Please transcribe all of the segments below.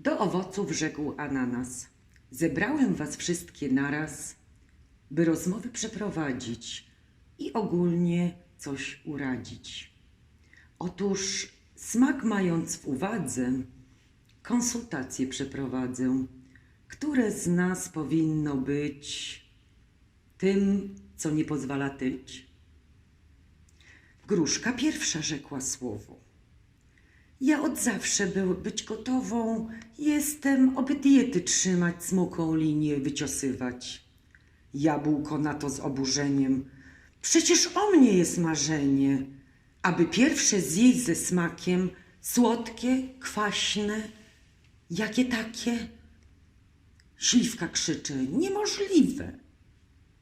Do owoców rzekł ananas. Zebrałem was wszystkie naraz, by rozmowy przeprowadzić i ogólnie coś uradzić. Otóż smak mając w uwadze, konsultacje przeprowadzę, które z nas powinno być tym, co nie pozwala tyć. Gruszka pierwsza rzekła słowo. Ja od zawsze był być gotową jestem, oby diety trzymać, smuką linię wyczosywać. Jabłko na to z oburzeniem. Przecież o mnie jest marzenie, aby pierwsze zjeść ze smakiem, słodkie, kwaśne, jakie takie? Śliwka krzyczy, niemożliwe.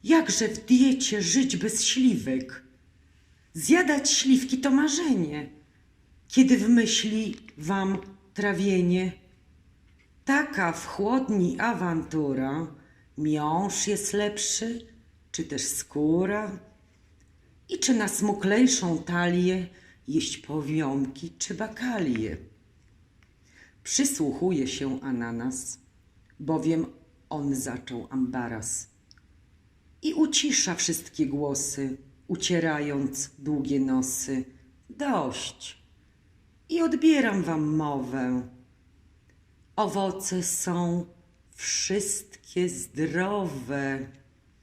Jakże w diecie żyć bez śliwek? Zjadać śliwki to marzenie, kiedy w myśli wam trawienie. Taka w chłodni awantura, miąższ jest lepszy, czy też skóra? I czy na smuklejszą talię jeść powiąmki czy bakalie? Przysłuchuje się ananas, bowiem on zaczął ambaras i ucisza wszystkie głosy, ucierając długie nosy. Dość. Odbieram wam mowę. Owoce są wszystkie zdrowe.